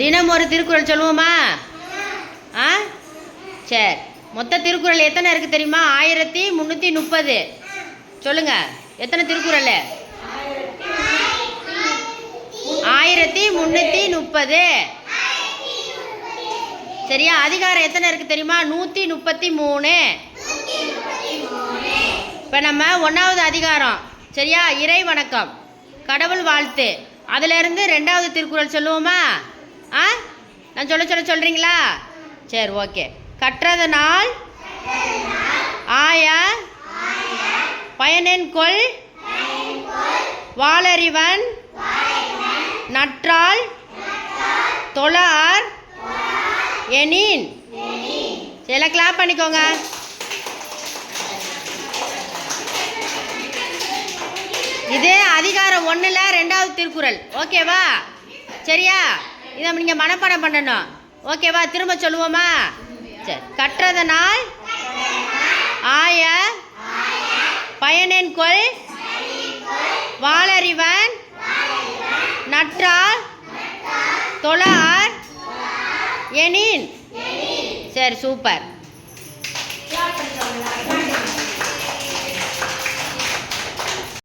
தினம் ஒரு திருக்குறள் சொல்லுவோமா? ஆ? சரி. மொத்த திருக்குறள் எத்தனை இருக்குது தெரியுமா? ஆயிரத்தி முந்நூற்றி முப்பது. சொல்லுங்க. எத்தனை திருக்குறள்? ஆயிரத்தி முந்நூற்றி முப்பது. சரியா? அதிகாரம் எத்தனை இருக்குது தெரியுமா? நூற்றி முப்பத்தி மூணு. இப்போ நம்ம ஒன்றாவது அதிகாரம். சரியா? இறை வணக்கம் கடவுள் வாழ்த்து. அதிலிருந்து ரெண்டாவது திருக்குறள் சொல்லுவோமா? ஆ? நான் சொல்ல சொல்ல சொல்கிறீங்களா சரி ஓகே. கற்றதனால் ஆய பயனென் கொள் வாளறிவன் நற்றால் தொழார் எனின். சில கிளாப் பண்ணிக்கோங்க. இது அதிகாரம் ஒன்றில் ரெண்டாவது திருக்குறள். ஓகேவா? சரியா? இதை நீங்கள் மனப்பாடம் பண்ணணும். ஓகேவா திரும்ப சொல்லுவோமா? சரி கற்றதனால் ஆய பயனென் கொள் வாளறிவன் நற்றார் தொழார் எனின். சரி சூப்பர்.